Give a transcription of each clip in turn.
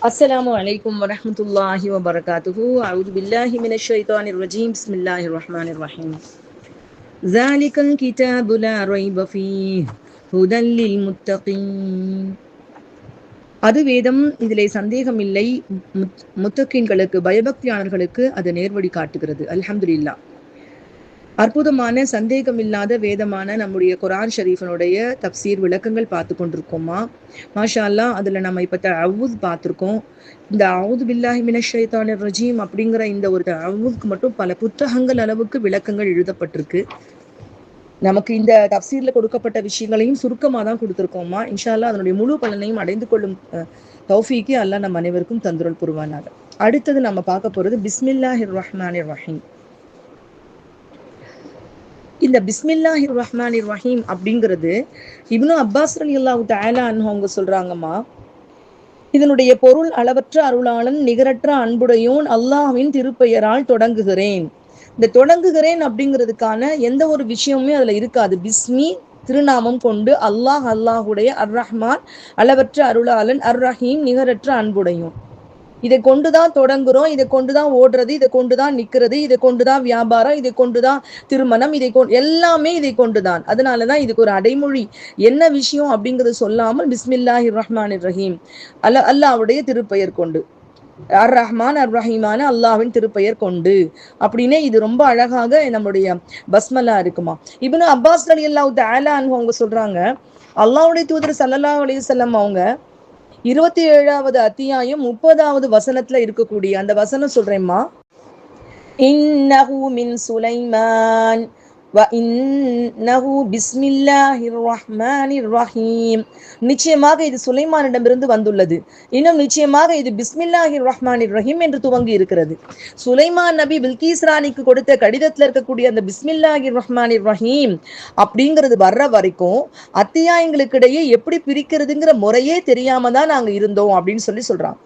السلام عليكم ورحمة الله وبركاته أعوذ بالله من الشيطان الرجيم بسم الله الرحمن الرحيم ذلك الكتاب لا ريب فيه هدى للمتقين அது வேதம் இதிலே சந்தேகமில்லை முத்- முத்தக்கின்களுக்கு பயபக்தியாளர்களுக்கு அது நேர்வழி காட்டுகிறது அல்ஹம்துலில்லாஹ் அற்புதமான சந்தேகமில்லாத வேதமான நம்முடைய குரான் ஷரீஃபனுடைய தப்சீர் விளக்கங்கள் பார்த்து கொண்டிருக்கோமா? மாஷா அல்லா அதில் நம்ம இப்போ தஅவுத் பார்த்துருக்கோம். இந்த அவுது பில்லாஹி மினஷ் ரஜீம் அப்படிங்கிற இந்த ஒரு தஅவுதுக்கு மட்டும் பல புத்தகங்கள் அளவுக்கு விளக்கங்கள் எழுதப்பட்டிருக்கு. நமக்கு இந்த தப்சீரில் கொடுக்கப்பட்ட விஷயங்களையும் சுருக்கமாக தான் கொடுத்துருக்கோமா? இன்ஷால்லா அதனுடைய முழு பலனையும் அடைந்து கொள்ளும் தௌஃபிக்கு அல்லா அல்லாஹ் நம்ம அனைவருக்கும் தந்துரல் புரிவானாக. அடுத்தது நம்ம பார்க்க போகிறது பிஸ்மில்லாஹிர் ரஹ்மானிர் ரஹீம். இந்த பிஸ்மில்லாஹிர் ரஹ்மானிர் ரஹீம் அப்படிங்கிறது இப்னு அப்பாஸ் அலி அல்லாஹு தஆலா அவங்க சொல்றாங்கம்மா. இதனுடைய பொருள் அளவற்ற அருளாளன் நிகரற்ற அன்புடையோன் அல்லாஹ்வின் திருப்பெயரால் தொடங்குகிறேன். இந்த தொடங்குகிறேன் அப்படிங்கிறதுக்கான எந்த ஒரு விஷயமுமே அதுல இருக்காது. பிஸ்மி திருநாமம் கொண்டு அல்லாஹ் அல்லாஹுடைய அர் ரஹ்மான் அளவற்ற அருளாளன் அர் ரஹீம் நிகரற்ற அன்புடையோன். இதை கொண்டுதான் தொடங்குறோம் இதை கொண்டுதான் ஓடுறது இதை கொண்டுதான் நிக்கிறது இதை கொண்டுதான் வியாபாரம் இதை கொண்டுதான் திருமணம் இதை எல்லாமே இதை கொண்டுதான். அதனாலதான் இதுக்கு ஒரு அடைமொழி. என்ன விஷயம் அப்படிங்கறது சொல்லாமல் பிஸ்மில்லாஹி ரஹ்மான் ரஹீம் அல்ல அல்லாஹ்வுடைய திருப்பெயர் கொண்டு. அர் ரஹ்மான் அர் ரஹீமான அல்லாஹ்வின் திருப்பெயர் கொண்டு. அப்படின்னே இது ரொம்ப அழகாக நம்முடைய பஸ்மலா இருக்குமா. இப்னு அப்பாஸ் அலி அல்லாஹ் தஆலா அவங்க சொல்றாங்க அல்லாவுடைய தூதர் சல்லல்லா அலி செல்லம் அவங்க இருபத்தி ஏழாவது அத்தியாயம் முப்பதாவது வசனத்துல இருக்கக்கூடிய அந்த வசனம் சொல்றேம்மா. இன்னஹு மின் சுலைமான் வ பிஸ்மில்லாஹிர் ரஹீம் நிச்சயமாக இது சுலைமானிடமிருந்து வந்துள்ளது. இன்னும் நிச்சயமாக இது பிஸ்மில்லாஹிர் ரஹ்மான் ரஹீம் என்று துவங்கி இருக்கிறது. சுலைமான் நபி பில்கீஸ் ராணிக்கு கொடுத்த கடிதத்தில் இருக்கக்கூடிய அந்த பிஸ்மில்லாஹிர் ரஹ்மான் ரஹீம் அப்படிங்கிறது வர்ற வரைக்கும் அத்தியாயங்களுக்கு இடையே எப்படி பிரிக்கிறதுங்கிற முறையே தெரியாம தான் நாங்க இருந்தோம் அப்படின்னு சொல்லி சொல்றான்.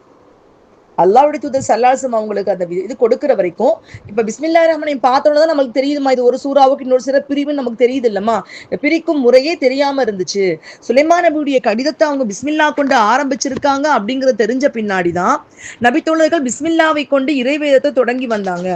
அல்லாவுடைய தூதர் சல்லாசம் அவங்களுக்கு அந்த இது கொடுக்கிற வரைக்கும் இப்ப பிஸ்மில்லா ரஹ்மான் பார்த்தோம்னா தான் நமக்கு தெரியுதுமா இது ஒரு சூறாவுக்கு இன்னொரு சில பிரிவுன்னு நமக்கு தெரியுது இல்லம்மா. பிரிக்கும் முறையே தெரியாம இருந்துச்சு. சுலைமான் நபியுடைய கடிதத்தை அவங்க பிஸ்மில்லா கொண்டு ஆரம்பிச்சிருக்காங்க அப்படிங்கறது தெரிஞ்ச பின்னாடி தான் நபி நபித்தோழர்கள் பிஸ்மில்லாவை கொண்டு இறைவேதத்தை தொடங்கி வந்தாங்க.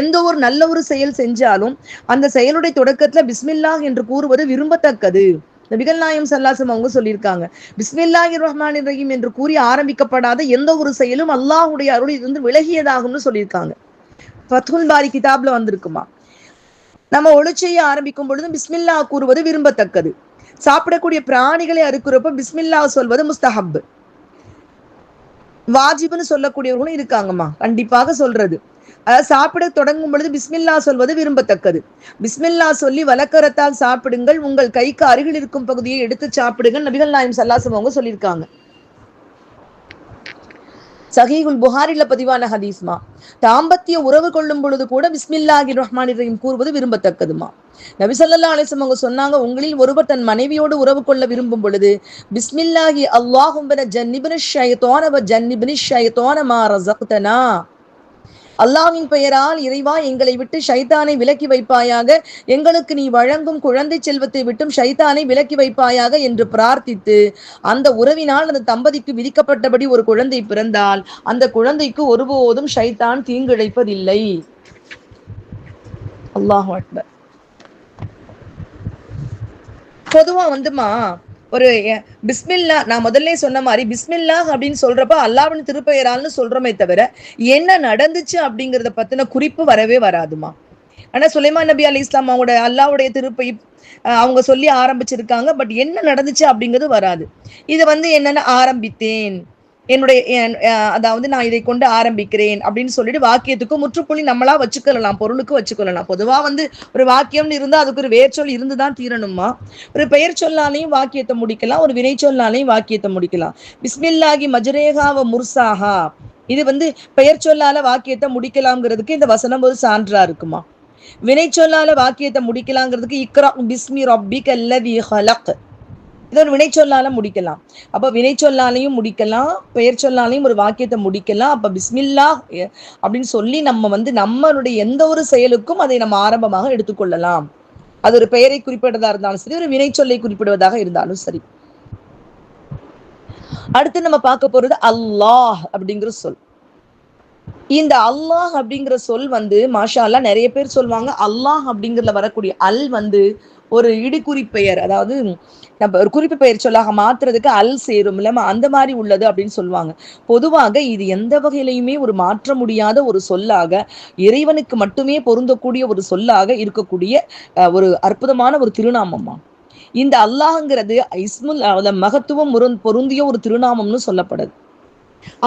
எந்த ஒரு நல்ல ஒரு செயல் செஞ்சாலும் அந்த செயலுடைய தொடக்கத்துல பிஸ்மில்லா என்று கூறுவது விரும்பத்தக்கது. நபிகள் நாயம் சல்லாசம் அவங்க சொல்லியிருக்காங்க. பிஸ்மில்லாஹி ரஹ்மான் ரஹீம் என்று கூறி ஆரம்பிக்கப்படாத எந்த ஒரு செயலும் அல்லாஹுடைய அருள் இது இருந்து விலகியதாகும்னு சொல்லியிருக்காங்க. ஃபத்ஹுல் பாரி கிதாப்ல வந்திருக்குமா? நம்ம ஒளிச்செய்ய ஆரம்பிக்கும் பொழுது பிஸ்மில்லா கூறுவது விரும்பத்தக்கது. சாப்பிடக்கூடிய பிராணிகளை அறுக்கிறப்ப பிஸ்மில்லா சொல்வது முஸ்தஹப். வாஜிப்னு சொல்லக்கூடியவர்களும் இருக்காங்கம்மா. கண்டிப்பாக சொல்றது. அதாவது சாப்பிட தொடங்கும் பொழுது பிஸ்மில்லா சொல்வது விரும்பத்தக்கது. பிஸ்மில்லா சொல்லி வலக்கரத்தால் சாப்பிடுங்கள் உங்கள் கைக்கு அருகில் இருக்கும் பகுதியை எடுத்து சாப்பிடுங்கள் நபிகள் நாயம் சல்லாசம் அவங்க சொல்லியிருக்காங்க. சஹீகுல் புகாரில பதிவான ஹதீஸ்மா தாம்பத்திய உறவு கொள்ளும் பொழுது கூட பிஸ்மில்லாஹி ரஹ்மான் ரஹீம் கூறுவது விரும்பத்தக்கதுமா? நபிசல்லா அலிசம் அவங்க சொன்னாங்க உங்களில் ஒருவர் தன் மனைவியோடு உறவு கொள்ள விரும்பும் பொழுது பிஸ்மில்லாஹி அல்லாஹும்பன ஜன்னிபின ஷைத்தான வ ஜன்னிபினி ஷைத்தான மா ரசக்தனா அல்லாஹ்வின் பெயரால் இறைவா எங்களை விட்டு ஷைத்தானை விலக்கி வைப்பாயாக. எங்களுக்கு நீ வழங்கும் குழந்தை செல்வத்தை விட்டும் ஷைத்தானை விலக்கி வைப்பாயாக என்று பிரார்த்தித்து அந்த உறவினால் அந்த தம்பதிக்கு விதிக்கப்பட்டபடி ஒரு குழந்தை பிறந்தால் அந்த குழந்தைக்கு ஒருபோதும் ஷைத்தான் தீங்கிழைப்பதில்லை. அல்லாஹ் அக்பர். பொதுவா வந்துமா ஒரு பிஸ்மில்லா நான் முதல்ல சொன்ன மாதிரி பிஸ்மில்லா அப்படின்னு சொல்றப்ப அல்லாவின் திருப்பெயரால்னு சொல்றோமே தவிர என்ன நடந்துச்சு அப்படிங்கிறத பத்தின குறிப்பு வரவே வராதுமா? ஆனா சுலைமான் நபி அலி இஸ்லாம் அவங்களோட அல்லாவுடைய திருப்பை அவங்க சொல்லி ஆரம்பிச்சிருக்காங்க பட் என்ன நடந்துச்சு அப்படிங்கிறது வராது. இது வந்து என்னன்னு ஆரம்பித்தேன். என்னுடைய அதாவது நான் இதை கொண்டு ஆரம்பிக்கிறேன் அப்படின்னு சொல்லிட்டு வாக்கியத்துக்கு முற்றுப்புள்ளி நம்மளா வச்சுக்கொள்ளலாம் பொருளுக்கு வச்சுக்கொள்ளலாம். பொதுவா வந்து ஒரு வாக்கியம்னு இருந்தா அதுக்கு ஒரு வேர்ச்சொல் இருந்துதான் தீரணுமா? ஒரு பெயர் சொல்லாலையும் வாக்கியத்தை முடிக்கலாம் ஒரு வினை சொல்லாலையும் வாக்கியத்தை முடிக்கலாம். பிஸ்மில்லாகி மஜரேகாவ முர்சாஹா. இது வந்து பெயர் சொல்லால வாக்கியத்தை முடிக்கலாம்ங்கிறதுக்கு இந்த வசனம் ஒரு சான்றா இருக்குமா? வினை சொல்லால வாக்கியத்தை முடிக்கலாங்கிறதுக்கு இக்ரா பிஸ்மி ரப்பிக் அல்லதி ஹலக். இது ஒரு வினைச்சொல்லால முடிக்கலாம். அப்ப வினைச்சொல்லாலையும் முடிக்கலாம் பெயர் சொல்லாலையும் ஒரு வாக்கியத்தை முடிக்கலாம். அப்ப பிஸ்மில்லா அப்படின்னு சொல்லி நம்ம வந்து நம்மளுடைய எந்த ஒரு செயலுக்கும் அதை நம்ம ஆரம்பமாக எடுத்துக்கொள்ளலாம். அது ஒரு பெயரை குறிப்பிடுவதா இருந்தாலும் சரி ஒரு வினைச்சொல்லை குறிப்பிடுவதாக இருந்தாலும் சரி. அடுத்து நம்ம பார்க்க போறது அல்லாஹ் அப்படிங்கிற சொல். இந்த அல்லாஹ் அப்படிங்கிற சொல் வந்து மாஷா அல்லா நிறைய பேர் சொல்லுவாங்க அல்லாஹ் அப்படிங்கிறதுல வரக்கூடிய அல் வந்து ஒரு இடுகுறி பெயர். அதாவது நம்ம ஒரு குறிப்பு பெயர் சொல்லாக மாற்றுறதுக்கு அல் சேரும் இல்லாம அந்த மாதிரி உள்ளது அப்படின்னு சொல்லுவாங்க. பொதுவாக இது எந்த வகையிலையுமே ஒரு மாற்ற முடியாத ஒரு சொல்லாக இறைவனுக்கு மட்டுமே பொருந்தக்கூடிய ஒரு சொல்லாக இருக்கக்கூடிய ஒரு அற்புதமான ஒரு திருநாமம்மா இந்த அல்லாஹ்ங்கிறது இஸ்முல் மகத்துவம் பொருந்திய ஒரு திருநாமம்னு சொல்லப்படுது.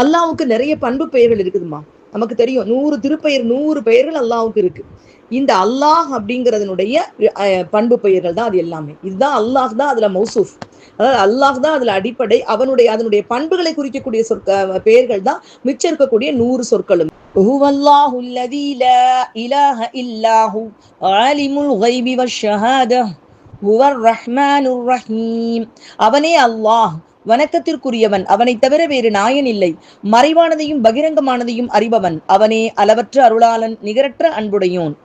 அல்லாவுக்கு நிறைய பண்பு பெயர்கள் இருக்குதுமா நமக்கு தெரியும் நூறு திருப்பெயர் நூறு பெயர்கள் அல்லாவுக்கு இருக்கு. இந்த அல்லாஹ் அப்படிங்கிறதனுடைய பண்பு பெயர்கள் தான் அது எல்லாமே. இதுதான் அல்லாஹ் தான் அதுல மௌசூஃப். அதாவது அல்லாஹ் தான் அதுல அடிப்படை. அவனுடைய அதனுடைய பண்புகளை குறிக்கக்கூடிய சொற்க பெயர்கள் தான் மிச்சம் இருக்கக்கூடிய நூறு சொற்களும். அவனே அல்லாஹ். வணக்கத்திற்குரியவன். அவனை தவிர வேறு நாயன் இல்லை. மறைவானதையும் பகிரங்கமானதையும் அறிபவன். அவனே அளவற்ற அருளாளன் நிகரற்ற அன்புடையோன்.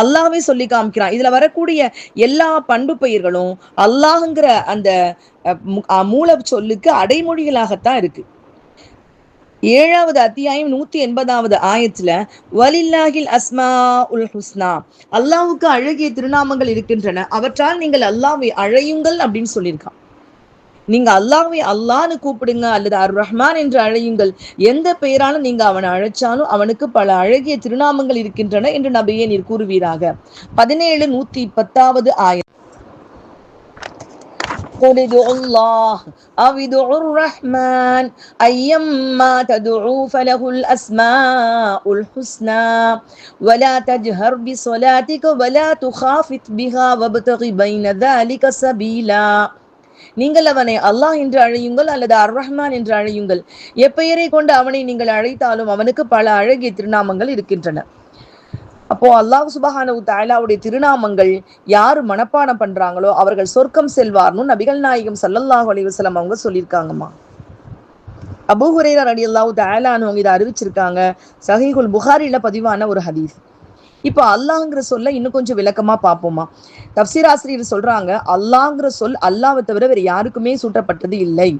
அல்லாவே சொல்லி காமிக்கிறான். இதுல வரக்கூடிய எல்லா பண்பு பயிர்களும் அல்லாஹுங்கிற அந்த மூல சொல்லுக்கு அடைமொழிகளாகத்தான் இருக்கு. ஏழாவது அத்தியாயம் நூத்தி எண்பதாவது ஆயத்துல வலில்லாஹில் அஸ்மா உல் ஹுஸ்னா. அல்லாவுக்கு அழகிய திருநாமங்கள் இருக்கின்றன. அவற்றால் நீங்கள் அல்லாவை அழையுங்கள் அப்படின்னு சொல்லியிருக்கான். நீங்க அல்லாஹ்வை அல்லான்னு கூப்பிடுங்க அல்லது அர் ரஹ்மான் என்று அழையுங்கள் எந்த பெயராலும் நீங்க அவனை அழைச்சாலும் அவனுக்கு பல அழகிய திருநாமங்கள் இருக்கின்றன என்று நபியே நீர் கூறுவீராக பதினேழு நூத்தி பத்தாவது ஆயிரம் قل ادعوا الله أو ادعوا الرحمن أيما تدعوا فله الأسماء الحسنى ولا تجهر بصلاتك ولا تخافت بها وابتغ بين ذلك سبيلا நீங்கள் அவனை அல்லாஹ் என்று அழையுங்கள் அல்லது அர் ரஹ்மான் என்று அழையுங்கள். எப்பெயரை கொண்டு அவனை நீங்கள் அழைத்தாலும் அவனுக்கு பல அழகிய திருநாமங்கள் இருக்கின்றன. அப்போ அல்லாஹ் சுபஹானு தாலாவுடைய திருநாமங்கள் யாரு மனப்பாடம் பண்றாங்களோ அவர்கள் சொர்க்கம் செல்வார்னு நபிகள் நாயகம் சல்லல்லாஹு அலைவசலம் அவங்க சொல்லியிருக்காங்கம்மா. அபு ஹுரேரா அடி அல்லாஹு தாலான்னு அவங்க இதை அறிவிச்சிருக்காங்க. சஹீகுல் புகாரில பதிவான ஒரு ஹதீஸ். இப்போ அல்லாங்கிற சொல்ல இன்னும் கொஞ்சம் விளக்கமா பார்ப்போமா தப்சீர் ஆசிரியர் சொல்றாங்க அல்லாங்கிற சொல் அல்லாவை தவிர வேற யாருக்குமே சூட்டப்பட்டது இல்லை.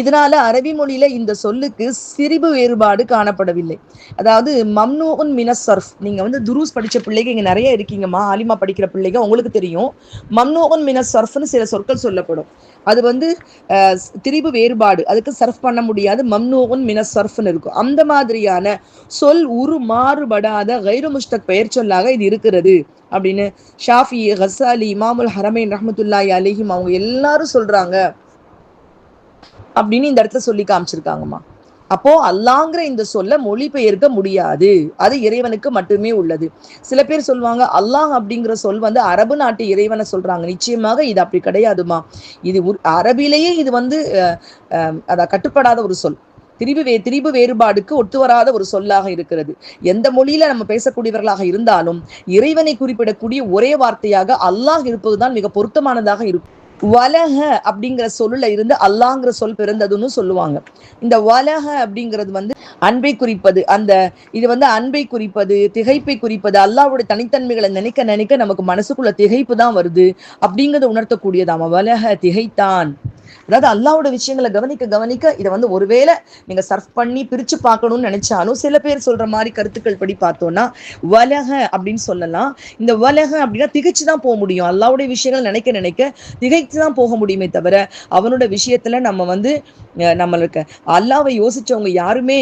இதனால அரபி மொழியில இந்த சொல்லுக்கு சிறிவு வேறுபாடு காணப்படவில்லை. அதாவது மம்னூன் மினசர்ஃப் நீங்க வந்து துருஸ் படிச்ச பிள்ளைங்க இங்க நிறைய இருக்கீங்கம்மா ஆலிமா படிக்கிற பிள்ளைங்க உங்களுக்கு தெரியும். மம்னூன் மினசர்ஃப்னு சில சொற்கள் சொல்லப்படும். அது வந்து திரிபு வேறுபாடு. அதுக்கு சர்ஃப் பண்ண முடியாது. மம்னூன் மினசர்ஃப்னு இருக்கும். அந்த மாதிரியான சொல் உரு மாறுபடாத கைரு முஷ்தக் பெயர் சொல்லாக இது இருக்கிறது. அப்படின்னு ஷாஃபி ஹசாலி இமாமுல் ஹரமைன் ரஹமத்துல்லாய் அலிஹிம் அவங்க எல்லாரும் சொல்றாங்க. அப்படின்னு இந்த இடத்துல சொல்லி காமிச்சிருக்காங்கம்மா. அப்போ அல்லாங்கிற இந்த சொல்ல மொழிபெயர்க்க முடியாது. அது இறைவனுக்கு மட்டுமே உள்ளது. சில பேர் சொல்லுவாங்க அல்லாஹ் அப்படிங்கிற சொல் வந்து அரபு நாட்டு இறைவனை சொல்றாங்க. நிச்சயமாக இது அப்படி கிடையாதுமா இது அரபிலேயே இது வந்து அத கட்டுப்படாத ஒரு சொல். திரிபு வே திரிவு வேறுபாடுக்கு ஒத்து வராத ஒரு சொல்லாக இருக்கிறது. எந்த மொழியில நம்ம பேசக்கூடியவர்களாக இருந்தாலும் இறைவனை குறிப்பிடக்கூடிய ஒரே வார்த்தையாக அல்லாஹ் இருப்பதுதான் மிக பொருத்தமானதாக இருக்கும். வலக அப்படிங்கிற சொல்லுல இருந்து அல்லாங்கிற சொல் பிறந்ததுன்னு சொல்லுவாங்க. இந்த வலக அப்படிங்கிறது வந்து அன்பை குறிப்பது. அந்த இது வந்து அன்பை குறிப்பது திகைப்பை குறிப்பது அல்லாவோட தனித்தன்மைகளை நினைக்க நினைக்க நமக்கு மனசுக்குள்ள திகைப்பு தான் வருது. அப்படிங்கிறத உணர்த்தக்கூடியதாம. வலக திகைத்தான். அதாவது அல்லாவோட விஷயங்களை கவனிக்க கவனிக்க இதை வந்து ஒருவேளை நீங்க சர்ஃப் பண்ணி பிரிச்சு பார்க்கணும்னு நினைச்சாலும் சில பேர் சொல்ற மாதிரி கருத்துக்கள் படி பார்த்தோம்னா வலக அப்படின்னு சொல்லலாம். இந்த வலக அப்படின்னா திகைச்சு தான் போக முடியும். அல்லாவுடைய விஷயங்கள் நினைக்க நினைக்க திகைச்சு தான் போக முடியுமே தவிர அவனோட விஷயத்துல நம்ம வந்து நம்மளுக்கு அல்லாவை யோசிச்சவங்க யாருமே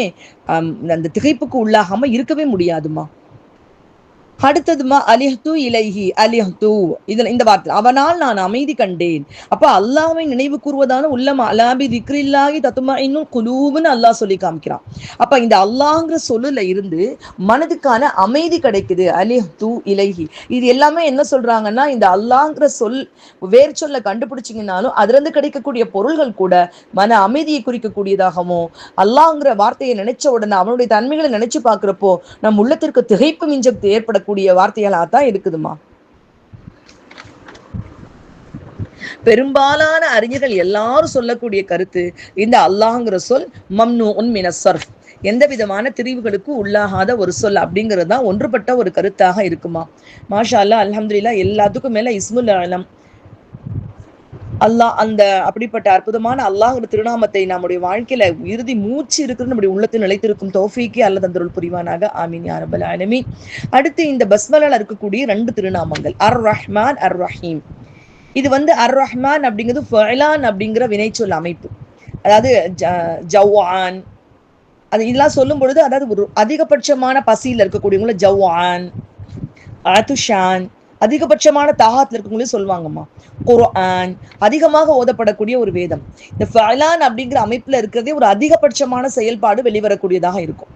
அந்த திகைப்புக்கு உள்ளாகாம இருக்கவே முடியாதுமா அடுத்ததுமா அலிஹ்து இலைஹி அலிஹ்து. இதுல இந்த வார்த்தை அவனால் நான் அமைதி கண்டேன். அப்ப அல்லாவை நினைவு கூறுவதான உள்ளம் அலாபி திக்ரில்லாகி தத்துமா இன்னும் குலூபுன்னு அல்லாஹ் சொல்லி காமிக்கிறான். அப்ப இந்த அல்லாங்கிற சொல்லுல இருந்து மனதுக்கான அமைதி கிடைக்குது. அலிஹ்து இலைஹி. இது எல்லாமே என்ன சொல்றாங்கன்னா இந்த அல்லாங்கிற சொல் வேர் சொல்ல கண்டுபிடிச்சிங்கனாலும் அதுலேருந்து கிடைக்கக்கூடிய பொருள்கள் கூட மன அமைதியை குறிக்கக்கூடியதாகவும் அல்லாங்கிற வார்த்தையை நினைச்ச உடனே அவனுடைய தன்மைகளை நினைச்சு பார்க்குறப்போ நம் உள்ளத்திற்கு திகைப்பு மிஞ்சம் ஏற்படக்கூடிய கூடிய வார்த்தைகளாக தான் இருக்குதுமா பெரும்பாலான அறிஞர்கள் எல்லாரும் சொல்லக்கூடிய கருத்து இந்த அல்லாஹ்ங்கிற சொல் மம்னு உன்மின சர்ஃப். எந்த விதமான திரிவுகளுக்கும் உள்ளாகாத ஒரு சொல் அப்படிங்கிறது தான் ஒன்றுபட்ட ஒரு கருத்தாக இருக்குமா. மாஷா அல்லா அலமதுல்லா எல்லாத்துக்கும் மேல இஸ்முல் அலம் அல்லாஹ் அந்த அப்படிப்பட்ட அற்புதமான அல்லாஹ் திருநாமத்தை நம்முடைய வாழ்க்கையில இறுதி மூச்சு இருக்கிறது நம்முடைய உள்ளத்தில் நிலைத்திருக்கும் தோஃபிக்கு அல்ல தந்தருள் புரிவானாக. ஆமீன் யாரபல் ஆலமி அடுத்து இந்த பஸ்மலால் இருக்கக்கூடிய ரெண்டு திருநாமங்கள். அர் ரஹ்மான் அர் ரஹீம் இது வந்து அர் ரஹ்மான் அப்படிங்கிறது ஃபலான் அப்படிங்கிற வினைச்சொல் அமைப்பு. அதாவது ஜவான் அது இதெல்லாம் சொல்லும் பொழுது அதாவது ஒரு அதிகபட்சமான பசியில் இருக்கக்கூடியவங்கள ஜவான் அதுஷான் அதிகபட்சமான தாகத்தில் இருக்கவங்களையும் சொல்லுவாங்கம்மா. குர்ஆன் அதிகமாக ஓதப்படக்கூடிய ஒரு வேதம். இந்த ஃபலான் அப்படிங்கிற அமைப்புல இருக்கிறதே ஒரு அதிகபட்சமான செயல்பாடு வெளிவரக்கூடியதாக இருக்கும்.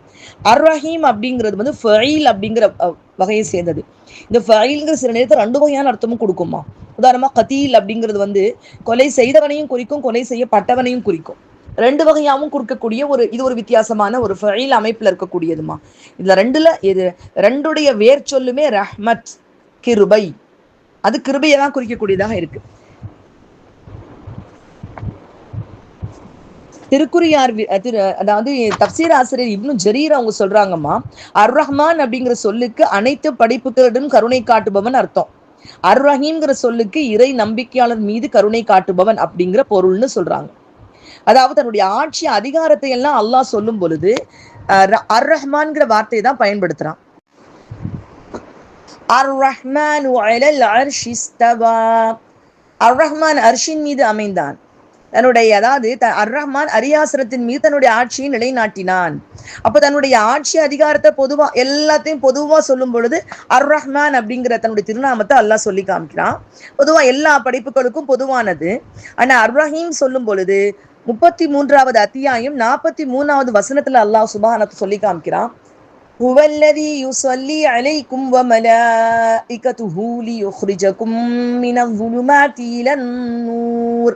அர் ரஹீம் அப்படிங்கிறது வந்து ஃபயில் அப்படிங்கிற வகையை சேர்ந்தது. இந்த ஃபயில்ங்கிற சில நேரத்தை ரெண்டு வகையான அர்த்தமும் கொடுக்குமா உதாரணமா கத்தீல் அப்படிங்கிறது வந்து கொலை செய்தவனையும் குறிக்கும் கொலை செய்யப்பட்டவனையும் குறிக்கும். ரெண்டு வகையாகவும் கொடுக்கக்கூடிய ஒரு இது ஒரு வித்தியாசமான ஒரு ஃபயில் அமைப்பில் இருக்கக்கூடியதுமா இதில் ரெண்டுல இது ரெண்டுடைய வேர் சொல்லுமே ரஹ்மத். கிருபை. அது கிருபையை தான் குறிக்கக்கூடியதாக இருக்கு. திருக்குறியார் திரு அதாவது தப்சீர் ஆசிரியர் இப்னு ஜரீர் அவங்க சொல்றாங்கம்மா அர் ரஹ்மான் அப்படிங்கிற சொல்லுக்கு அனைத்து படைப்புகளிடம் கருணை காட்டுபவன் அர்த்தம். அர் ரஹீம்ங்கிற சொல்லுக்கு இறை நம்பிக்கையாளர் மீது கருணை காட்டுபவன் அப்படிங்கிற பொருள்னு சொல்றாங்க. அதாவது தன்னுடைய ஆட்சி அதிகாரத்தை எல்லாம் அல்லாஹ் சொல்லும் பொழுது அர் ரஹ்மான்ங்கிற வார்த்தையை தான் பயன்படுத்துறான். அர் ரஹ்மான் அர் ரஹ்மான் அர்ஷின் மீது அமைந்தான். தன்னுடைய அதாவது அர் ரஹ்மான் அரியாசனத்தின் மீது தன்னுடைய ஆட்சியை நிலைநாட்டினான். அப்ப தன்னுடைய ஆட்சி அதிகாரத்தை பொதுவா எல்லாத்தையும் பொதுவா சொல்லும் பொழுது அர் ரஹ்மான் அப்படிங்கிற தன்னுடைய திருநாமத்தை அல்லாஹ் சொல்லி காமிக்கிறான். பொதுவா எல்லா படைப்புகளுக்கும் பொதுவானது. ஆனா அர் ரஹீம் சொல்லும் பொழுது முப்பத்தி மூன்றாவது அத்தியாயம் நாற்பத்தி மூணாவது வசனத்துல அல்லாஹ் சுபானத்தை சொல்லி காமிக்கிறான். هو الذي يصلي عليكم وملائكته ليخرجكم من الظلمات إلى النور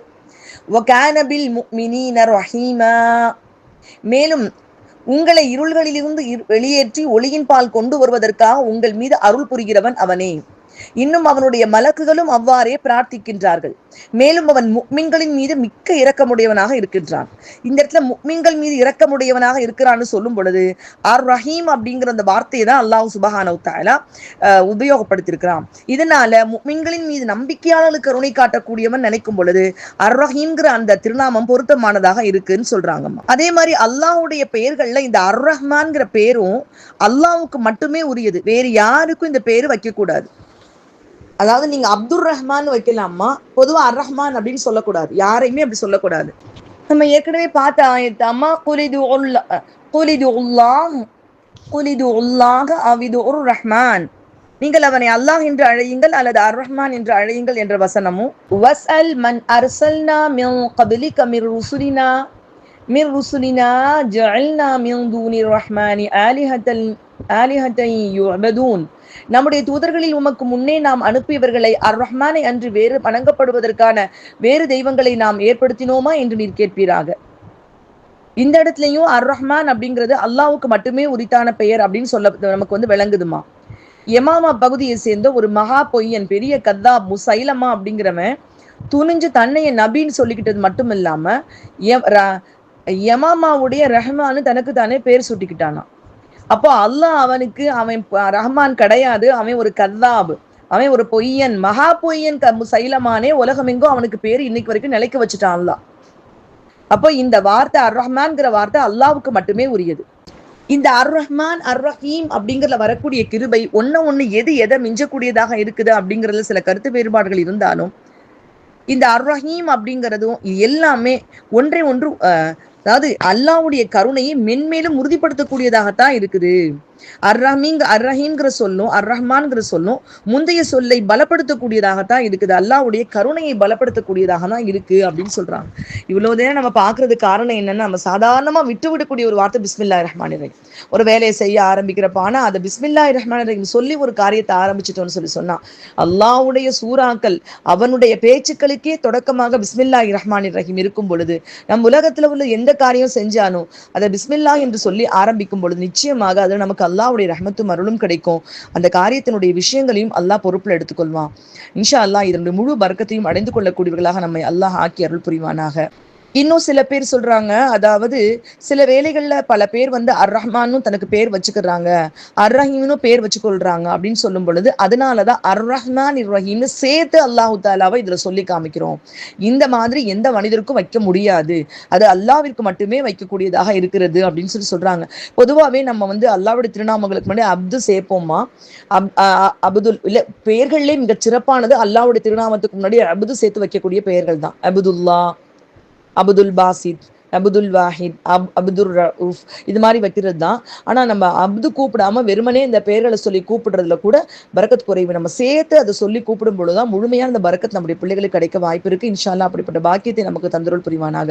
وكان بالمؤمنين رحيما மேலும் உங்களை இருள்களிலிருந்து வெளியேற்றி ஒளியின் பால் கொண்டு வருவதற்காக உங்கள் மீது அருள் புரிகிறவன் அவனே இன்னும் அவனுடைய மலக்குகளும் அவ்வாறே பிரார்த்திக்கின்றார்கள். மேலும் அவன் முக்மின்களின் மீது மிக்க இரக்கமுடையவனாக இருக்கின்றான். இந்த இடத்துல முக்மின்கள் மீது இரக்கமுடையவனாக இருக்கிறான்னு சொல்லும் பொழுது அர் ரஹீம் அப்படிங்கிற அந்த வார்த்தையை தான் அல்லாஹ் சுபஹானவு தாலா உபயோகப்படுத்தியிருக்கிறான். இதனால முக்மின்களின் மீது நம்பிக்கையாளர்களுக்கு கருணை காட்டக்கூடியவன் நினைக்கும் பொழுது அர் ரஹீம்ங்கிற அந்த திருநாமம் பொருத்தமானதாக இருக்குன்னு சொல்றாங்கம்மா. அதே மாதிரி அல்லாஹுடைய பெயர்கள்ல இந்த அர் ரஹ்மான்ங்கிற பேரும் அல்லாவுக்கு மட்டுமே உரியது. வேறு யாருக்கும் இந்த பேரு வைக்கக்கூடாது. அதாவது நீங்க அப்துல் ரஹ்மான் வைக்கலாமா? பொதுவா அர் ரஹ்மான் அப்படின்னு சொல்லக்கூடாது. யாரையுமே அப்படி சொல்லக்கூடாது. நம்ம ஏற்கனவே பார்த்த ஆயத்து அம்மா குலிது குலிது உல்லாஹ் குலிது உல்லாஹ் அவிது உர் ரஹ்மான். நீங்கள் அவனை அல்லாஹ் என்று அழையுங்கள் அல்லது அர் ரஹ்மான் என்று அழையுங்கள் என்ற வசனமும் வஸ்அல் மன் அர்சல்னா மின் கபிலிக மிர் ருசுலினா மிர் ருசுலினா ஜஅல்னா மின் தூனி ரஹ்மானி ஆலிஹத்தல் ஆலிஹத்தை யுபதூன் நம்முடைய தூதர்களில் உமக்கு முன்னே நாம் அனுப்பியவர்களை அர் ரஹ்மானை அன்று வேறு வணங்கப்படுவதற்கான வேறு தெய்வங்களை நாம் ஏற்படுத்தினோமா என்று நீர் கேட்பீராக. இந்த இடத்துலயும் அர் ரஹ்மான் அப்படிங்கிறது அல்லாவுக்கு மட்டுமே உரித்தான பெயர் அப்படின்னு சொல்ல நமக்கு வந்து விளங்குதுமா. எமாமா பகுதியை சேர்ந்த ஒரு மகா பொய்யன் பெரிய கத்தா முசைலமா அப்படிங்கிறவன் துணிஞ்சு தன்னைய நபின்னு சொல்லிக்கிட்டது மட்டும் இல்லாம யமாமாவுடைய ரஹ்மான்னு தனக்கு தானே பேர் சுட்டிக்கிட்டானா அப்போ அல்லாஹ் அவனுக்கு அவன் ரஹ்மான் கிடையாது. அவன் ஒரு கல்லாபு அவன் ஒரு பொய்யன். மகா பொய்யன் சைலமானே உலகமெங்கும் அவனுக்கு பேர் இன்னைக்கு வரைக்கும் நிலைக்க வச்சுட்டான் அல்லாஹ். அப்போ இந்த வார்த்தை அர் ரஹ்மான்ங்கிற வார்த்தை அல்லாவுக்கு மட்டுமே உரியது. இந்த அர் ரஹ்மான் அர் ரஹீம் அப்படிங்கிறதுல வரக்கூடிய கிருபை ஒன்னு ஒண்ணு எது எதை மிஞ்சக்கூடியதாக இருக்குது அப்படிங்கறதுல சில கருத்து வேறுபாடுகள் இருந்தாலும் இந்த அர் ரஹீம் அப்படிங்கிறதும் எல்லாமே ஒன்றை ஒன்று அதாவது அல்லாவுடைய கருணையை மென்மேலும் உறுதிப்படுத்தக்கூடியதாகத்தான் இருக்குது. அர் ரஹ்மிங் அர் ரஹீம்ங்கிற சொல்லும் அர் ரஹ்மான்ங்கிற சொல்லும் முந்தைய சொல்லை பலப்படுத்தக்கூடியதாகத்தான் இருக்குது. அல்லாவுடைய கருணையை பலப்படுத்தக்கூடியதாக தான் இருக்கு அப்படின்னு சொல்றாங்க. இவ்வளவு நேரம் நம்ம பாக்குறது காரணம் என்னன்னா நம்ம சாதாரணமா விட்டு விடக்கூடிய ஒரு வார்த்தை பிஸ்மில்லா ரஹ்மான் ரஹீம். ஒரு வேலையை செய்ய ஆரம்பிக்கிறப்ப ஆனா அதை பிஸ்மில்லா ரஹ்மான் ரஹீம் சொல்லி ஒரு காரியத்தை ஆரம்பிச்சிட்டோம்னு சொல்லி சொன்னா அல்லாவுடைய சூறாக்கள் அவனுடைய பேச்சுக்களுக்கே தொடக்கமாக பிஸ்மில்லா ரஹ்மான் ரஹீம் இருக்கும் பொழுது நம் உலகத்துல உள்ள எந்த காரியம் செஞ்சாலும் அதை பிஸ்மில்லா என்று சொல்லி ஆரம்பிக்கும் பொழுது நிச்சயமாக அது நமக்கு அல்லாவுடைய ரஹமத்தும் அருளும் கிடைக்கும். அந்த காரியத்தினுடைய விஷயங்களையும் அல்லாஹ் பொறுப்புல எடுத்துக்கொள்வான். இன்ஷா அல்லாஹ் இதனுடைய முழு பர்க்கத்தையும் அடைந்து கொள்ளக்கூடியவர்களாக நம்மை அல்லாஹ் ஆக்கி அருள் புரிவானாக. இன்னும் சில பேர் சொல்றாங்க அதாவது சில வேலைகள்ல பல பேர் வந்து அர் ரஹ்மானும் தனக்கு பேர் வச்சுக்கிறாங்க அர் ரஹீம்னு பேர் வச்சுக்கொள்றாங்க அப்படின்னு சொல்லும் பொழுது அதனாலதான் அர் ரஹ்மான் இர் ரஹீம்னு சேர்த்து அல்லாஹு தாலாவை இதுல சொல்லி காமிக்கிறோம். இந்த மாதிரி எந்த மனிதருக்கும் வைக்க முடியாது. அது அல்லாவிற்கு மட்டுமே வைக்கக்கூடியதாக இருக்கிறது அப்படின்னு சொல்லி சொல்றாங்க. பொதுவாகவே நம்ம வந்து அல்லாவுடைய திருநாமங்களுக்கு முன்னாடி அப்து சேர்ப்போமா? அப் அபுதுல் இல்ல பெயர்கள்லேயே மிக சிறப்பானது அல்லாவுடைய திருநாமத்துக்கு முன்னாடி அபுது சேர்த்து வைக்கக்கூடிய பெயர்கள் தான் அபுதுல்லா அபுதுல் பாசித் அபுதுல் வாஹித் அப் அபுதுல் ரவுஃப் இது மாதிரி வைக்கிறது தான் ஆனால் நம்ம அப்து கூப்பிடாம வெறுமனே இந்த பெயர்களை சொல்லி கூப்பிடுறதுல கூட பரக்கத் குறைவு. நம்ம சேர்த்து அதை சொல்லி கூப்பிடும் பொழுது தான் முழுமையான இந்த பரக்கத் நம்முடைய பிள்ளைகளுக்கு கிடைக்க வாய்ப்பு இருக்கு. இன்ஷால்லா அப்படிப்பட்ட பாக்கியத்தை நமக்கு தந்தருள் புரிவானாக.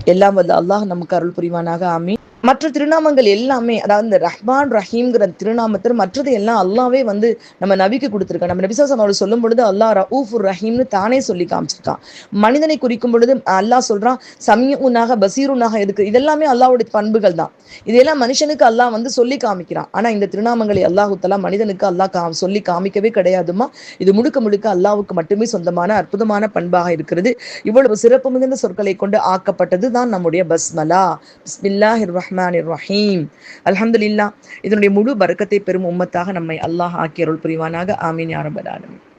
எல்லாம் வந்து அல்லாஹ் நமக்கு அருள் புரிவானாக. ஆமீன். மற்ற திருநாமங்கள் எல்லாமே அதாவது இந்த ரஹ்மான் ரஹீம்ங்கிற திருநாமத்தில் மற்றது எல்லாம் அல்லாவே வந்து நம்ம நபிக்கு கொடுத்துருக்கான் நம்ம நபிசாசம் அவர் சொல்லும் பொழுது அல்லாஹ் ரவுஃபுர் ரஹீம்னு தானே சொல்லி காமிச்சிருக்கான் மனிதனை குறிக்கும் பொழுது அல்லாஹ் சொல்றான் சமீஉனாக பசீருனாக எதுக்கு? இதெல்லாமே அல்லாவுடைய பண்புகள் தான். இதெல்லாம் மனுஷனுக்கு அல்லாஹ் வந்து சொல்லி காமிக்கிறான். ஆனா இந்த திருநாமங்களை அல்லாஹுத்தலா மனிதனுக்கு அல்லாஹ் கா சொல்லி காமிக்கவே கிடையாதுமா இது முழுக்க முழுக்க அல்லாவுக்கு மட்டுமே சொந்தமான அற்புதமான பண்பாக இருக்கிறது. இவ்வளவு சிறப்பு மிகுந்த சொற்களை கொண்டு ஆக்கப்பட்டது தான் நம்முடைய பஸ்மலா. பிஸ்மில்லாஹிர் ரஹ்மான் ரஹீம் அல்ஹம்துலில்லா இதனுடைய முழு பறக்கத்தை பெறும் உம்மத்தாக நம்மை அல்லாஹ் ஆக்கியருள் புரிவானாக. ஆமீன் யாரபல்